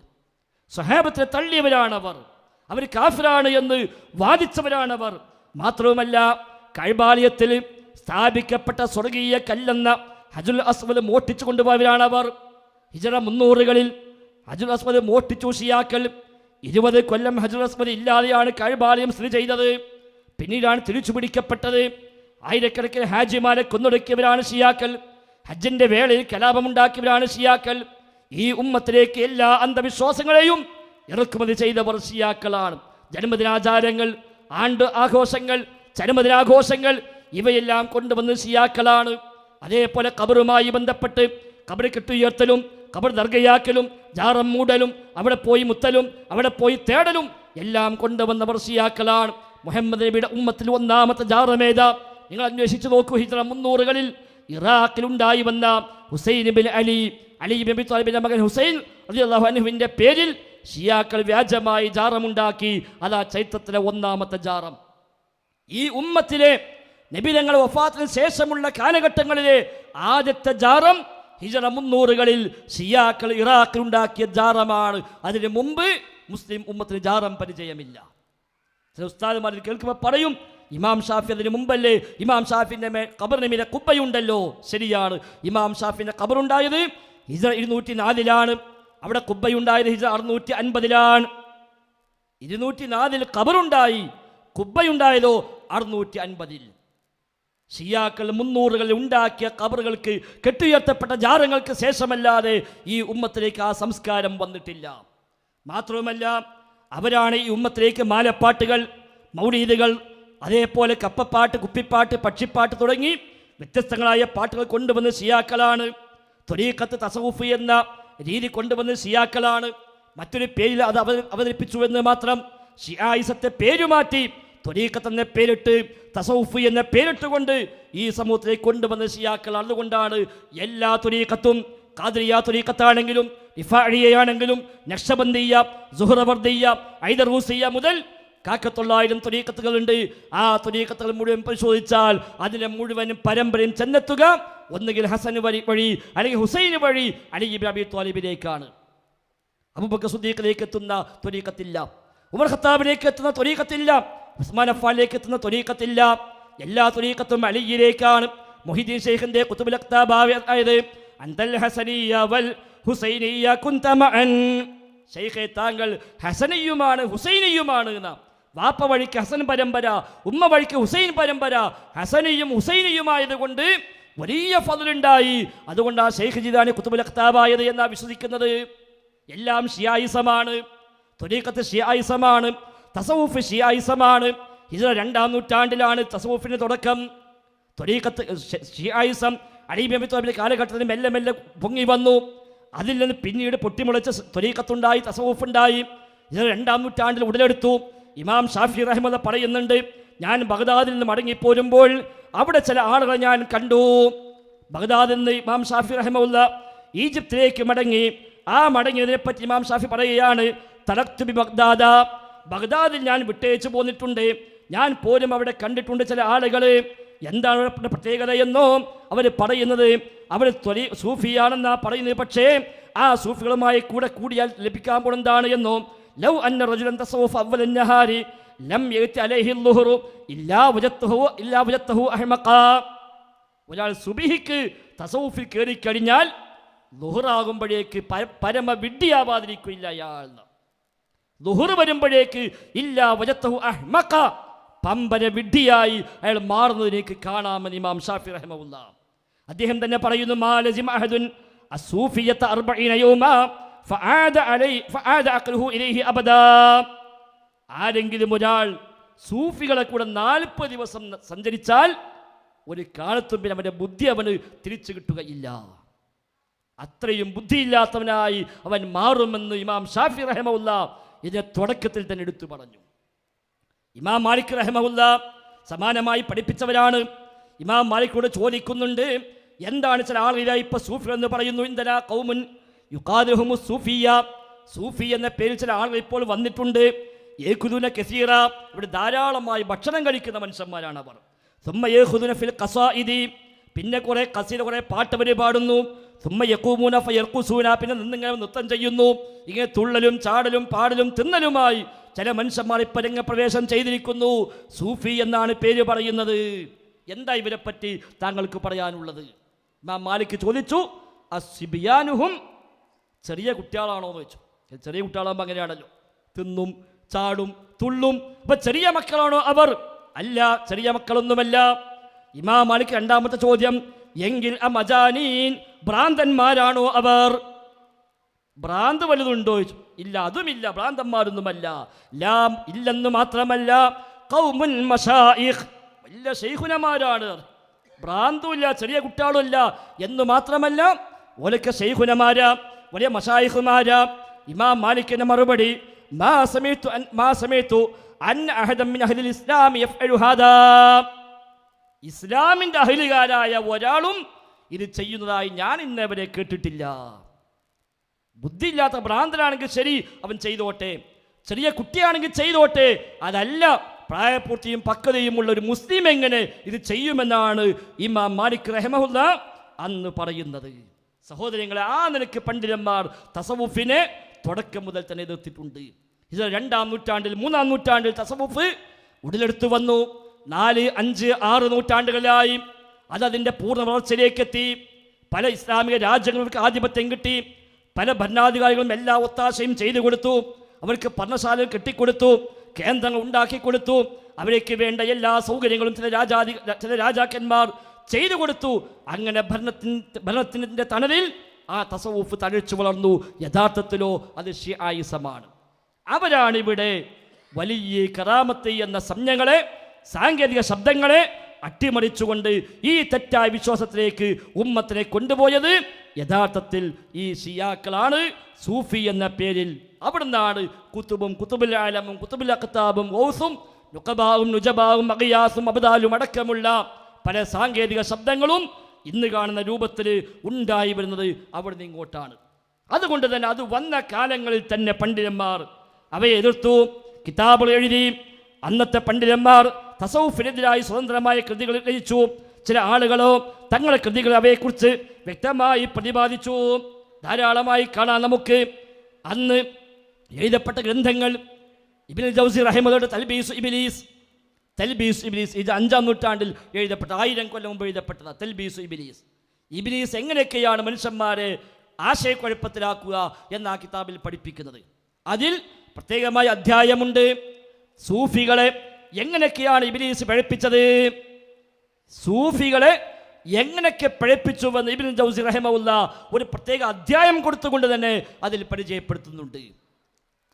സഹാബത്തിനെ തള്ളിയവരാണവർ. അവർ കാഫിലാണ് എന്ന് വാദിച്ചവരാണവർ. മാത്രവുമല്ല കൈബാലയത്തിൽ സ്ഥാപിക്കപ്പെട്ട സ്വർഗീയ കല്ലെന്ന ഹജുൽ അസ്വദ് മോഷ്ടിച്ചു അവർ. ഹിജറ മുന്നൂറുകളിൽ ഹജുൽ അസ്വദ് മോഷ്ടിച്ചു ഷിയാക്കൽ ഇരുപത് കൊല്ലം ഹജുൽ അസ്വദ് ഇല്ലാതെയാണ് കൈബാലയം സ്ഥിതി ചെയ്തത്. പിന്നീടാണ് തിരിച്ചു പിടിക്കപ്പെട്ടത് ആയിരക്കണക്കിന് ഹാജിമാരെ കൊന്നൊടുക്കിയവരാണ് ഷിയാക്കൽ ഹജ്ജിന്റെ വേളയിൽ കലാപമുണ്ടാക്കിയവരാണ് ഷിയാക്കൽ ഈ ഉമ്മത്തിലേക്ക് എല്ലാ അന്ധവിശ്വാസങ്ങളെയും ഇറക്കുമതി ചെയ്തവർ ഷിയാക്കളാണ്. ജന്മദിനാചാരങ്ങൾ ആണ്ട് ആഘോഷങ്ങൾ ചരമദിനാഘോഷങ്ങൾ ഇവയെല്ലാം കൊണ്ടുവന്ന് സിയാക്കളാണ്. അതേപോലെ കബറുമായി ബന്ധപ്പെട്ട് കബർ കെട്ടുയർത്തലും കബർ ദർഗയാക്കലും ജാറം മൂടലും അവിടെ പോയി മുത്തലും അവിടെ പോയി തേടലും എല്ലാം കൊണ്ടുവന്നവർ സിയാക്കളാണ്. മുഹമ്മദ് നബിയുടെ ഉമ്മത്തിൽ ഒന്നാമത്തെ ജാറമേത നിങ്ങൾ അന്വേഷിച്ചു നോക്കൂ ഹിജ്റ മുന്നൂറുകളിൽ ഇറാഖിലുണ്ടായി വന്ന Hussain bin Ali Ali bin Abi താലിബിന്റെ മകൻ ഹുസൈൻ റളിയല്ലാഹു അൻഹുവിന്റെ പേരിൽ ഷിയാക്കൾ വ്യാജമായി ജാറമുണ്ടാക്കി. അതാ ചൈത്രത്തിലെ ഒന്നാമത്തെ ജാറം. ഈ ഉമ്മത്തിലെ നബിതങ്ങൾ വഫാത്തിന് ശേഷമുള്ള കാലഘട്ടങ്ങളിലെ ആദ്യത്തെ ജാറം ഹിജറ മുന്നൂറുകളിൽ ഷിയാക്കൾ ഇറാഖിൽ ഉണ്ടാക്കിയ ജാറമാണ്. അതിന് മുമ്പ് മുസ്ലിം ഉമ്മത്തിന് ജാറം പരിചയമില്ല. ചില ഉസ്താദുമാരിൽ കേൾക്കുമ്പോൾ പറയും ഇമാം ഷാഫി അതിന് മുമ്പല്ലേ? ഇമാം ഷാഫിന്റെ മേ ഖബറിന് മീതെ കുബ്ബയുണ്ടല്ലോ ശരിയാണ്. ഇമാം ഷാഫിന്റെ ഖബറുണ്ടായത് ഹിജറ ഇരുന്നൂറ്റി നാലിലാണ് അവിടെ കുബ്ബയുണ്ടായത് ഹിജ അറുന്നൂറ്റി അൻപതിലാണ് ഇരുന്നൂറ്റി നാലിൽ ഖബറുണ്ടായി. കുബ്ബയുണ്ടായതോ അറുന്നൂറ്റി അൻപതിൽ ഷിയാക്കൾ മുന്നൂറുകളിൽ ഉണ്ടാക്കിയ കബറുകൾക്ക് കെട്ടുയർത്തപ്പെട്ട ജാരങ്ങൾക്ക് ശേഷമല്ലാതെ ഈ ഉമ്മത്തിലേക്ക് ആ സംസ്കാരം വന്നിട്ടില്ല. മാത്രവുമല്ല അവരാണ് ഈ ഉമ്മത്തിലേക്ക് മാലപ്പാട്ടുകൾ മൗലീദുകൾ അതേപോലെ കപ്പപ്പാട്ട് കുപ്പിപ്പാട്ട് പക്ഷിപ്പാട്ട് തുടങ്ങി വ്യത്യസ്തങ്ങളായ പാട്ടുകൾ കൊണ്ടുവന്ന് ഷിയാക്കളാണ്. തൊലീക്കത്ത് തസവുഫ് എന്ന രീതി കൊണ്ടുവന്ന ഷിയാക്കളാണ്. മറ്റൊരു പേരിൽ അത് അവ അവതരിപ്പിച്ചു എന്ന് മാത്രം ഷിയായിസത്തെ പേരുമാറ്റി ത്വരീക്കത്ത് എന്ന പേരിട്ട് തസൗഫ് എന്ന പേരിട്ടുകൊണ്ട് ഈ സമൂഹത്തിലേക്ക് കൊണ്ടുവന്ന ഷിയാക്കൾ അതുകൊണ്ടാണ് എല്ലാ ത്വരീക്കത്തും കാതിരിയ ത്വരീക്കത്താണെങ്കിലും ഇഫാഴിയാണെങ്കിലും നക്ഷബന്ദിയ സുഹറവർദിയ ഐദർഹൂസിയ മുതൽ കാക്കത്തൊള്ളായിരം തുരീക്കത്തുകളുണ്ട്. ആ തുരീക്കത്തുകൾ മുഴുവൻ പരിശോധിച്ചാൽ അതിലെ മുഴുവനും പരമ്പരയും ചെന്നെത്തുക. ഒന്നുകിൽ ഹസൻ വഴി വഴി അല്ലെങ്കിൽ ഹുസൈന് വഴി അല്ലെങ്കിൽ അബി ത്വാലിബിലേക്കാണ് അബൂബക്കർ സുദ്ദീഖിലേക്ക് എത്തുന്ന ത്വരീക്കത്തില്ല ഉമർ ഖത്താബിലേക്ക് എത്തുന്ന ത്വരീക്കത്തില്ല ഉസ്മാൻ അഫാനിലേക്ക് എത്തുന്ന ത്വരീക്കത്തില്ല എല്ലാ ത്വരീക്കത്തും അലിയിലേക്കാണ്. മൊഹിദ്ദീൻ ഷെയ്ഖിന്റെ കുത്തുബുൽ അതായത് അന്തൽ ഹസനിയ വൽ ഹുസൈനിയ കുന്ത മഅൻ. ഷെയ്ഖെ താങ്കൾ ഹസനിയുമാണ് ഹുസൈനിയുമാണ് എന്ന. വാപ്പ വഴിക്ക് ഹസൻ പരമ്പര ഉമ്മ വഴിക്ക് ഹുസൈൻ പരമ്പര ഹസനിയും ഹുസൈനെയുമായതുകൊണ്ട് വലിയ ഫതിലുണ്ടായി. അതുകൊണ്ട് ആ ഷെയ്ഖ് ജിദാനി കുത്തുബുൽ അക്താബായത് എന്നാ വിശ്വസിക്കുന്നത്. എല്ലാം ഷിയായിസമാണ് ത്വരീക്കത്ത് ഷിയായിസമാണ് തസവൂഫ് ഷിയായിസമാണ്. ഹിജറ രണ്ടാം നൂറ്റാണ്ടിലാണ് തസവൂഫിന്റെ തുടക്കം. ത്വരീക്കത്ത് ഷി- ഷിയായിസം അലീബിന്റെ കാലഘട്ടത്തിൽ മെല്ലെ മെല്ലെ പൊങ്ങി വന്നു. അതിൽ നിന്ന് പിന്നീട് പൊട്ടിമുളച്ച് സ് ത്വരീക്കത്തുണ്ടായി തസവൂഫ് ഉണ്ടായി ഇത് രണ്ടാം നൂറ്റാണ്ടിൽ ഉടലെടുത്തു. ഇമാം ഷാഫി റഹ്മദ പറയുന്നുണ്ട് ഞാൻ ബഗ്ദാദിൽ നിന്ന് മടങ്ങിപ്പോരുമ്പോൾ അവിടെ ചില ആളുകളെ ഞാൻ കണ്ടു. ബഗ്ദാദിൽ നിന്ന് ഇമാം ഷാഫി റഹ്മുല്ല ഈജിപ്തിലേക്ക് മടങ്ങി. ആ മടങ്ങിയതിനെ പറ്റി ഇമാം ഷാഫി പറയുകയാണ് തലക്തു ബി ബഗ്ദാദ. ബഗ്ദാദിൽ ഞാൻ വിട്ടയച്ച് പോന്നിട്ടുണ്ട്. ഞാൻ പോലും അവിടെ കണ്ടിട്ടുണ്ട് ചില ആളുകൾ. എന്താണ് അവരുടെ പ്രത്യേകത എന്നോ അവർ പറയുന്നത്. അവർ ത്വരി സൂഫിയാണെന്നാണ് പറയുന്നത്. പക്ഷേ ആ സൂഫികളുമായി കൂടെ കൂടിയാൽ ലഭിക്കാൻ പോകുന്നതാണ് എന്നോ ലൗ അന്ന റജുലൻ തസവൂഫ് അവൽ നഹാരി ലം യഅതി അലൈഹി ളുഹറു ഇല്ലാ വജത്തുഹു ഇല്ലാ വജത്തുഹു അഹ്മഖാ. ഒരാൾ സുബിഹിക്ക് തസവുഫിൽ കയറി കഴിഞ്ഞാൽ ലുഹറാകുമ്പോഴേക്ക് പരമ വിഡ്ഢിയാവാതിരിക്കില്ല അയാൾ. ലുഹർ വരുമ്പോഴേക്ക് ഇല്ലാ വജത്തഹു അഹ്മഖ. പമ്പര വിഡ്ഢിയായി അയാൾ മാറുന്നതിലേക്ക് കാണാമെന്ന് ഇമാം ഷാഫി റഹ്മുല്ല അദ്ദേഹം തന്നെ പറയുന്നു മാലസിം അഹദുൻ അസൂഫിയത്ത് അർബഈന ആരെങ്കിലും ഒരാൾ സൂഫികളെ കൂടെ നാൽപ്പത് ദിവസം സഞ്ചരിച്ചാൽ ഒരു കാലത്തും പിന്നെ അവന്റെ ബുദ്ധി അവന് തിരിച്ചു കിട്ടുകയില്ല. അത്രയും ബുദ്ധിയില്ലാത്തവനായി അവൻ മാറുമെന്ന് ഇമാം ഷാഫി റഹമുല്ല ഇതിനെ തുടക്കത്തിൽ തന്നെ എടുത്തു പറഞ്ഞു. ഇമാം മാലിക് റഹമുല്ല സമാനമായി പഠിപ്പിച്ചവരാണ്. ഇമാം മാലിക്കോട് ചോദിക്കുന്നുണ്ട് എന്താണ് ചില ആളുകളായി ഇപ്പൊ സൂഫി എന്ന് പറയുന്നു ഇന്ദന കൗമുൻ യുക്കാദുഹുമു സൂഫിയ. സൂഫി എന്ന പേരിൽ ചില ആളുകൾ ഇപ്പോൾ വന്നിട്ടുണ്ട്. ഏഖുദുന കസീറ. ഇവിടെ ധാരാളമായി ഭക്ഷണം കഴിക്കുന്ന മനുഷ്യന്മാരാണ് അവർ. സുമ്മ ഫിൽ കസാഇദി പിന്നെ കുറേ കസീര കുറേ വരെ പാടുന്നു. സുമ്മ യക്കൂമൂന ഫയർക്കുസൂന പിന്നെ നിന്നിങ്ങനെ നൃത്തം ചെയ്യുന്നു. ഇങ്ങനെ തുള്ളലും ചാടലും പാടലും തിന്നലുമായി ചില മനുഷ്യന്മാർ ഇപ്പൊ രംഗപ്രവേശം ചെയ്തിരിക്കുന്നു. സൂഫി എന്നാണ് പേര് പറയുന്നത്. എന്താ ഇവരെ പറ്റി താങ്കൾക്ക് പറയാനുള്ളത്? ഇമാം മാലിക് ചോദിച്ചു അസിബിയാനുഹും ചെറിയ കുട്ടികളാണോ എന്ന് വെച്ചു ചെറിയ കുട്ടികളാകുമ്പോൾ അങ്ങനെയാണല്ലോ. തിന്നും ചാടും തുള്ളും. അപ്പൊ ചെറിയ മക്കളാണോ അവർ? അല്ല ചെറിയ മക്കളൊന്നുമല്ല. ഇമാം മാലിക് രണ്ടാമത്തെ ചോദ്യം എങ്കിൽ ആ മജാനീൻ ഭ്രാന്തന്മാരാണോ അവർ? ഭ്രാന്ത് വലുതുണ്ടോ ഇല്ല അതുമില്ല ഭ്രാന്തന്മാരൊന്നുമല്ല. ലാം ഇല്ലെന്ന് മാത്രമല്ല. കൗമുൻ മഷായിഖ്. വലിയ ശൈഖുനമാരാണ്. ഭ്രാന്തുമില്ല ചെറിയ കുട്ടികളുമില്ല എന്ന് മാത്രമല്ല ഓലൊക്കെ ശൈഖുനമാരാ. വലിയ മഷായിഹുമാര ഇമാം മാലിക്കിന്റെ മറുപടി മാ മാ അൻ അഹ്ലിൽ ഇസ്ലാം യഫ്അലു ഹാദാ. ഇസ്ലാമിന്റെ അഹിലുകാരായ ഒരാളും ഇത് ചെയ്യുന്നതായി ഞാൻ ഇന്നവരെ കേട്ടിട്ടില്ല. ബുദ്ധിയില്ലാത്ത ഭ്രാന്തനാണെങ്കിൽ ശരി അവൻ ചെയ്തോട്ടെ. ചെറിയ കുട്ടിയാണെങ്കിൽ ചെയ്തോട്ടെ. അതല്ല പ്രായപൂർത്തിയും പക്വതയും ഉള്ള ഒരു മുസ്ലിം എങ്ങനെ ഇത് ചെയ്യുമെന്നാണ് ഇമാം മാലിക് റഹ്മുല്ല അന്ന് പറയുന്നത്. സഹോദരങ്ങളെ ആ നിലയ്ക്ക് പണ്ഡിതന്മാർ തസവുഫിനെ തുടക്കം മുതൽ തന്നെ എതിർത്തിട്ടുണ്ട്. ഇത് രണ്ടാം നൂറ്റാണ്ടിൽ മൂന്നാം നൂറ്റാണ്ടിൽ തസവുഫ് ഉടലെടുത്തു വന്നു. നാല് അഞ്ച് ആറ് നൂറ്റാണ്ടുകളിലായി അതതിന്റെ പൂർണ വളർച്ചയിലേക്ക് എത്തി പല ഇസ്ലാമിക രാജ്യങ്ങൾക്ക് ആധിപത്യം കിട്ടി. പല ഭരണാധികാരികളും എല്ലാ ഒത്താശയും ചെയ്തു കൊടുത്തു. അവർക്ക് പർണശാലകൾ കെട്ടിക്കൊടുത്തു. കേന്ദ്രങ്ങൾ ഉണ്ടാക്കി കൊടുത്തു. അവരേക്ക് വേണ്ട എല്ലാ സൗകര്യങ്ങളും ചില രാജാധി ചില രാജാക്കന്മാർ ചെയ്തു കൊടുത്തു. അങ്ങനെ ഭരണത്തിൻ ഭരണത്തിന്റെ തണലിൽ ആ തസവൂഫ് തഴച്ചു വളർന്നു. യഥാർത്ഥത്തിലോ അത് ഷിയായിസമാണ്. അവരാണ് അവരാണിവിടെ വലിയ കറാമത്ത് എന്ന സംജ്ഞകളെ സാങ്കേതിക ശബ്ദങ്ങളെ അട്ടിമറിച്ചുകൊണ്ട് ഈ തെറ്റായ വിശ്വാസത്തിലേക്ക് ഉമ്മത്തിനെ കൊണ്ടുപോയത് യഥാർത്ഥത്തിൽ ഈ ഷിയാക്കളാണ്. സൂഫി എന്ന പേരിൽ അവിടുന്നാണ് കുത്തുബും കുത്തുബുൽ ആലമും കുത്തുബുൽ അഖത്താബും ഓസും നുക്കബാവും നുജബാവും അഗിയാസും അബദാലും അടക്കമുള്ള പല സാങ്കേതിക ശബ്ദങ്ങളും ഇന്ന് കാണുന്ന രൂപത്തിൽ ഉണ്ടായി വരുന്നത് അവിടുന്ന് ഇങ്ങോട്ടാണ്. അതുകൊണ്ട് തന്നെ അത് വന്ന കാലങ്ങളിൽ തന്നെ പണ്ഡിതന്മാർ അവയെ എതിർത്തു. കിതാബുകൾ എഴുതി. അന്നത്തെ പണ്ഡിതന്മാർ തസൗഫിനെതിരായി സ്വതന്ത്രമായ കൃതികൾ രചിച്ചു. ചില ആളുകളോ തങ്ങളുടെ കൃതികൾ അവയെക്കുറിച്ച് വ്യക്തമായി പ്രതിപാദിച്ചു. ധാരാളമായി കാണാൻ നമുക്ക്. അന്ന് എഴുതപ്പെട്ട ഗ്രന്ഥങ്ങൾ ഇബിൻ ജൗസി റഹിമദ് തൽബീസ് ഇബിലീസ് തെൽബീസ് ഇബിലീസ് ഇത് അഞ്ചാം നൂറ്റാണ്ടിൽ എഴുതപ്പെട്ട ആയിരം കൊല്ലം മുമ്പ് എഴുതപ്പെട്ടത് തെൽബീസ് ഇബിലീസ്. ഇബിലീസ് എങ്ങനെയൊക്കെയാണ് മനുഷ്യന്മാരെ ആശയക്കുഴപ്പത്തിലാക്കുക എന്ന ആ കിതാബിൽ പഠിപ്പിക്കുന്നത്. അതിൽ പ്രത്യേകമായ അധ്യായമുണ്ട്. സൂഫികളെ എങ്ങനെയൊക്കെയാണ് ഇബിലീസ് പഴപ്പിച്ചത്? സൂഫികളെ എങ്ങനെയൊക്കെ പഴപ്പിച്ചുവെന്ന് ഇബിൻ ജൗസി റഹമുള്ള ഒരു പ്രത്യേക അധ്യായം കൊടുത്തുകൊണ്ട് തന്നെ അതിൽ പരിചയപ്പെടുത്തുന്നുണ്ട്.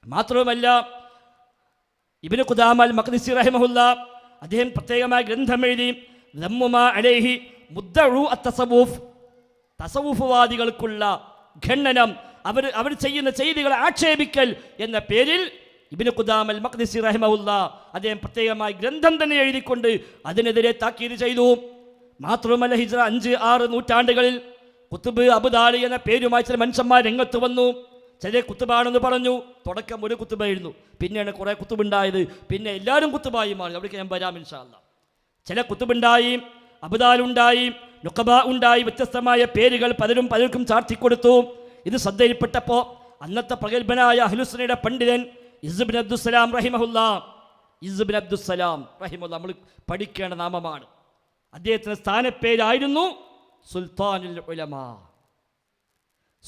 മാത്രവുമല്ല ഇബിന് കുദാമൽ മഖ്ദിസി റഹിമഹുല്ല അദ്ദേഹം പ്രത്യേകമായ ഗ്രന്ഥം എഴുതി അലേഹി മുദ്ദഉ അത്തസവൂഫ് തസവൂഫുവാദികൾക്കുള്ള ഖണ്ഡനം അവർ അവർ ചെയ്യുന്ന ചെയ്തികളെ ആക്ഷേപിക്കൽ എന്ന പേരിൽ ഇബിന് ഖുദാമൽ മഖ്ദിസി റഹ്മുല്ല അദ്ദേഹം പ്രത്യേകമായി ഗ്രന്ഥം തന്നെ എഴുതിക്കൊണ്ട് അതിനെതിരെ താക്കീത് ചെയ്തു. മാത്രമല്ല ഹിജ്ര അഞ്ച് ആറ് നൂറ്റാണ്ടുകളിൽ കുത്തുബ് അബുദാലി എന്ന പേരുമായി ചില മനുഷ്യന്മാർ രംഗത്ത് വന്നു. ചില കുത്തുബാണെന്ന് പറഞ്ഞു. തുടക്കം ഒരു കുത്തുബായിരുന്നു പിന്നെയാണ് കുറേ കുത്തുബുണ്ടായത്. പിന്നെ എല്ലാവരും കുത്തുബായി മാറി. അവിടേക്ക് ഞാൻ വരാം ഇൻഷാല്ല ചില കുത്തുബുണ്ടായി അബുദാലുണ്ടായി നുക്കബ ഉണ്ടായി വ്യത്യസ്തമായ പേരുകൾ പലരും പലർക്കും ചാർത്തി കൊടുത്തു ഇത് ശ്രദ്ധയിൽപ്പെട്ടപ്പോൾ അന്നത്തെ പ്രഗത്ഭനായ അഹ്ലുസനയുടെ പണ്ഡിതൻ ഇസുബിൻ അബ്ദുസ്സലാം റഹിമഹുല്ല. ഇസുബിൻ അബ്ദുസ്സലാം റഹിമുല്ല നമ്മൾ പഠിക്കേണ്ട നാമമാണ്. അദ്ദേഹത്തിന്റെ സ്ഥാനപ്പേരായിരുന്നു സുൽത്താനുൽ ഉലമാ.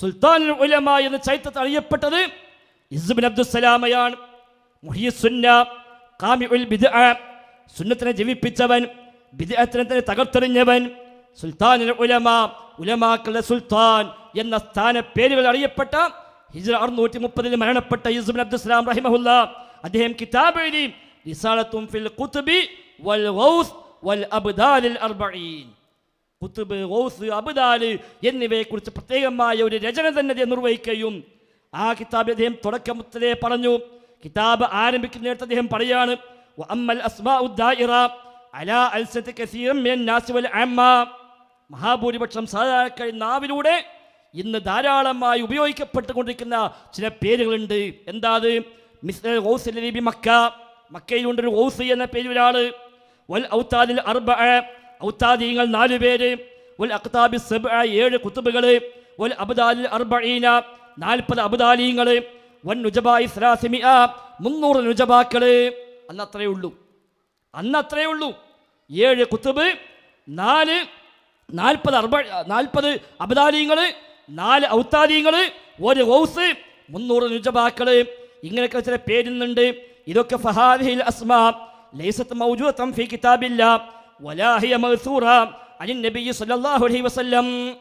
സുൽത്താനുൽ ഉലമ എന്ന ചൈത്രത്തിൽ അറിയപ്പെട്ടത് ഇസുബിൻ അബ്ദുസലാമയാണ് മുഹിയുസുന്ന കാമി ഉൽ സുന്നത്തിനെ ജീവിപ്പിച്ചവൻ ബിദ്അത്തിനെ തകർത്തെറിഞ്ഞവൻ സുൽത്താനുൽ ഉലമ ഉലമാക്കളുടെ സുൽത്താൻ എന്ന സ്ഥാന പേരുകൾ അറിയപ്പെട്ട ഹിജ്റ അറുന്നൂറ്റി മുപ്പതിൽ മരണപ്പെട്ട യൂസുബിൻ അബ്ദുസ്ലാം റഹിമഹുല്ല. അദ്ദേഹം കിതാബ് എഴുതി ഫിൽ ഖുത്ബി വൽ വൽ അബ്ദാലിൽ അർബഈൻ. കുത്തുബ് ഓസ് അബുദാൽ എന്നിവയെക്കുറിച്ച് പ്രത്യേകമായ ഒരു രചന തന്നെ നിർവഹിക്കുകയും ആ കിതാബ് അദ്ദേഹം തുടക്കം മുതലേ പറഞ്ഞു. കിതാബ് ആരംഭിക്കുന്ന അദ്ദേഹം പറയാണ് അലാ മഹാഭൂരിപക്ഷം സാധാരണക്കാരി നാവിലൂടെ ഇന്ന് ധാരാളമായി ഉപയോഗിക്കപ്പെട്ടുകൊണ്ടിരിക്കുന്ന ചില പേരുകളുണ്ട്. എന്താ അത് മിസ്റ്റർ ഗൗസ് നബി മക്ക. മക്കയിലുണ്ടൊരു ഗൗസ് എന്ന പേര് വൽ അർബ ഔത്താദീങ്ങൾ നാല് പേര് വൽ അഖ്താബി സബ് ഏഴ് കുത്തുബുകൾ വൽ അബ്ദാലിൽ അർബീന നാൽപ്പത് അബ്ദാലീങ്ങൾ വൻ നുജബായി സലാസിമിയ മുന്നൂറ് നുജബാക്കൾ അന്ന് അത്രയേ ഉള്ളൂ. അന്നത്രേ ഉള്ളൂ. ഏഴ് കുത്തുബ് നാല് നാൽപ്പത് അർബ നാൽപ്പത് അബദാലീങ്ങൾ നാല് ഔത്താദീങ്ങൾ ഒരു ഹൗസ് മുന്നൂറ് നുജബാക്കൾ ഇങ്ങനെയൊക്കെ ചില പേരുന്നുണ്ട്. ഇതൊക്കെ ഫഹാദിഹിൽ അസ്മാ ലൈസത്ത് മൗജൂദ് ഫി കിതാബില്ല. വലാ ഹിയ മഗ്സൂറ അനിൻ നബി സല്ലല്ലാഹു അലൈഹി വസല്ലം.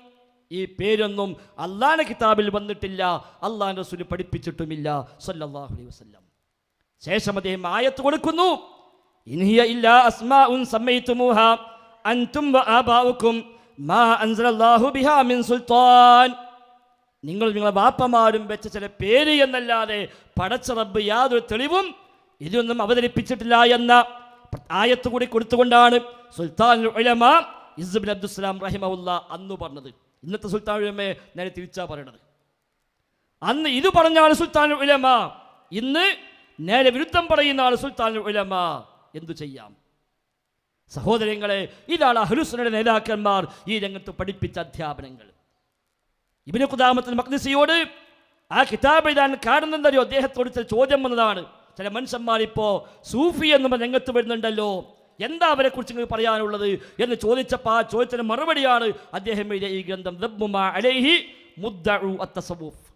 ഈ പേരൊന്നും അള്ളാഹുവിന്റെ കിതാബിൽ വന്നിട്ടില്ല അള്ളാഹുന്റെ റസൂൽ പഠിപ്പിച്ചിട്ടുമില്ല. സല്ലല്ലാഹു അലൈഹി വസല്ലം. ശേഷം അദ്ദേഹം ആയത്ത് കൊടുക്കുന്നു. ഇൻഹിയ ഇല്ലാ അൻതും വആബാഉകും മാ ബിഹാ മിൻ സുൽത്താൻ. നിങ്ങൾ നിങ്ങളെ ബാപ്പമാരും വെച്ച ചില പേര് എന്നല്ലാതെ പടച്ച റബ്ബ് യാതൊരു തെളിവും ഇതൊന്നും അവതരിപ്പിച്ചിട്ടില്ല എന്ന ആയത്ത് കൂടി കൊടുത്തുകൊണ്ടാണ് സുൽത്താൻ ഉലമ ഇസുബിൻ അബ്ദുസ്ലാം റഹിമഹുല്ല അന്ന് പറഞ്ഞത്. ഇന്നത്തെ സുൽത്താൻ ഉലമയെ നേരെ തിരിച്ചാ പറയണത്. അന്ന് ഇത് പറഞ്ഞാണ് സുൽത്താൻ ഉലമ. ഇന്ന് നേരെ വിരുദ്ധം പറയുന്ന ആൾ സുൽത്താൻ ഉലമ. എന്തു ചെയ്യാം? സഹോദരങ്ങളെ ഇതാണ് അഹ്ലുസുനയുടെ നേതാക്കന്മാർ ഈ രംഗത്ത് പഠിപ്പിച്ച അധ്യാപനങ്ങൾ. ഇബിന് കുദാമത്തിൽ മക്നിസിയോട് ആ കിതാബ് എഴുതാൻ കാണുന്നെന്തറിയോ അദ്ദേഹത്തോട് ചോദ്യം വന്നതാണ്. ചില മനുഷ്യന്മാരിപ്പോൾ സൂഫി എന്ന രംഗത്ത് വരുന്നുണ്ടല്ലോ. എന്താ അവരെ കുറിച്ച് നിങ്ങൾക്ക് പറയാനുള്ളത് എന്ന് ചോദിച്ചപ്പോൾ ആ ചോദിച്ചതിന് മറുപടിയാണ് അദ്ദേഹം എഴുതിയ ഈ ഗ്രന്ഥം അലൈഹി മുദ്ദഉ അത്തസവൂഫ്.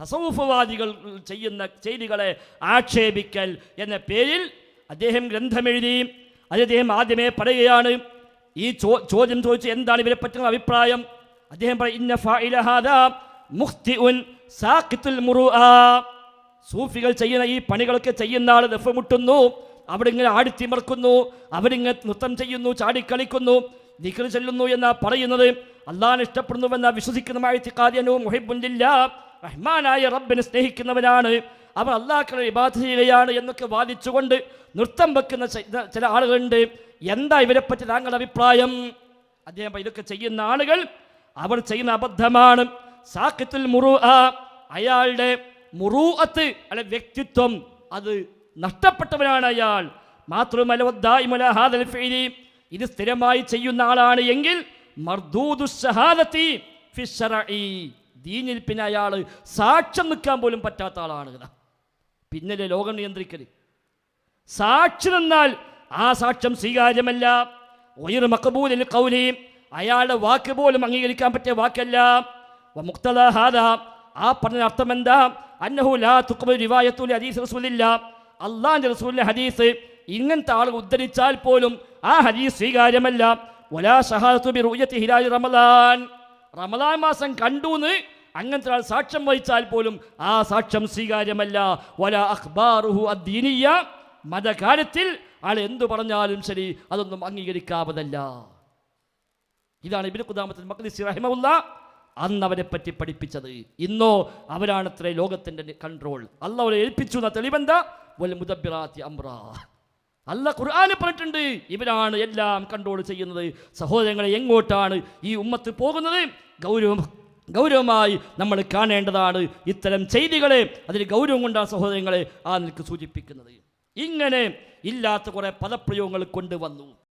തസവൂഫവാദികൾ ചെയ്യുന്ന ചെയ്തികളെ ആക്ഷേപിക്കൽ എന്ന പേരിൽ അദ്ദേഹം ഗ്രന്ഥമെഴുതി അദ്ദേഹം ആദ്യമേ പറയുകയാണ്. ഈ ചോ ചോദ്യം ചോദിച്ച് എന്താണ് ഇവരെ പറ്റുന്ന അഭിപ്രായം? അദ്ദേഹം പറയും സൂഫികൾ ചെയ്യുന്ന ഈ പണികളൊക്കെ ചെയ്യുന്ന ആൾ ദഫ് മുട്ടുന്നു. അവരിങ്ങനെ ആടിത്തിമർക്കുന്നു അവരിങ്ങനെ നൃത്തം ചെയ്യുന്നു ചാടിക്കളിക്കുന്നു ദിക്ർ ചെല്ലുന്നു എന്നാ പറയുന്നത്. അള്ളാഹാൻ ഇഷ്ടപ്പെടുന്നുവെന്ന വിശ്വസിക്കുന്നതുമായ തിക്കാദ്യനവും മുഹിബുണ്ടില്ല റഹ്മാനായ റബ്ബിനെ സ്നേഹിക്കുന്നവനാണ്. അവർ അള്ളാഹ്ക്കളെ വിവാദ ചെയ്യുകയാണ് എന്നൊക്കെ വാദിച്ചുകൊണ്ട് നൃത്തം വെക്കുന്ന ചില ആളുകളുണ്ട്. എന്താ ഇവരെപ്പറ്റി താങ്കളുടെ അഭിപ്രായം? അദ്ദേഹം ഇതൊക്കെ ചെയ്യുന്ന ആളുകൾ അവർ ചെയ്യുന്ന അബദ്ധമാണ്. സാക്കിത്തുൽ മുറു അയാളുടെ മുറൂഅത്ത് അല്ലെ വ്യക്തിത്വം. അത് നഷ്ടപ്പെട്ടവനാണ് അയാൾ. മാത്രമല്ല. ഇത് സ്ഥിരമായി ചെയ്യുന്ന ആളാണ് എങ്കിൽ ദീനിൽ പിന്നെ അയാൾ സാക്ഷ്യം നിൽക്കാൻ പോലും പറ്റാത്ത ആളാണ് ഇതാ. പിന്നല്ലേ ലോകം നിയന്ത്രിക്കൽ സാക്ഷി നിന്നാൽ ആ സാക്ഷ്യം സ്വീകാര്യമല്ല. ഉയർ മക്കബൂലിൽ കൗലി അയാളുടെ വാക്ക് പോലും അംഗീകരിക്കാൻ പറ്റിയ വാക്കല്ല. മുക്തദ ഹാദ. ആ പറഞ്ഞ അർത്ഥം എന്താ അള്ളാഹിന്റെ റസൂലിന്റെ ഹദീസ് ഇങ്ങനത്തെ ആളുകൾ ഉദ്ധരിച്ചാൽ പോലും ആ ഹദീസ് സ്വീകാര്യമല്ല. റുയത്തി ഹിലാലി റമദാൻ. റമദാൻ മാസം കണ്ടൂന്ന് അങ്ങനത്തെ ആൾ സാക്ഷ്യം വഹിച്ചാൽ പോലും ആ സാക്ഷ്യം സ്വീകാര്യമല്ല. വല അഖ്ബാറുഹു അദ്ദീനിയ. മതകാര്യത്തിൽ ആൾ എന്തു പറഞ്ഞാലും ശരി അതൊന്നും അംഗീകരിക്കാവതല്ല. ഇതാണ് ഇബിൻ കുദാമത്തിൽ മഖ്ദിസി റഹിമഉല്ല അന്ന് അവരെ പറ്റി പഠിപ്പിച്ചത്. ഇന്നോ അവരാണ് അവരാണത്രേ ലോകത്തിന്റെ കൺട്രോൾ അല്ല അവരെ ഏൽപ്പിച്ചു എന്ന തെളിവെന്താ? വൽ അമ്ര അല്ല ഖുർആാന് പറഞ്ഞിട്ടുണ്ട് ഇവരാണ് എല്ലാം കൺട്രോൾ ചെയ്യുന്നത്. സഹോദരങ്ങളെ എങ്ങോട്ടാണ് ഈ ഉമ്മത്ത് പോകുന്നത്? ഗൗരവം ഗൗരവമായി നമ്മൾ കാണേണ്ടതാണ് ഇത്തരം ചെയ്തികളെ അതിൽ ഗൗരവം കൊണ്ടാണ് സഹോദരങ്ങളെ ആ നിനക്ക് സൂചിപ്പിക്കുന്നത്. ഇങ്ങനെ ഇല്ലാത്ത കുറേ പദപ്രയോഗങ്ങൾ കൊണ്ടുവന്നു.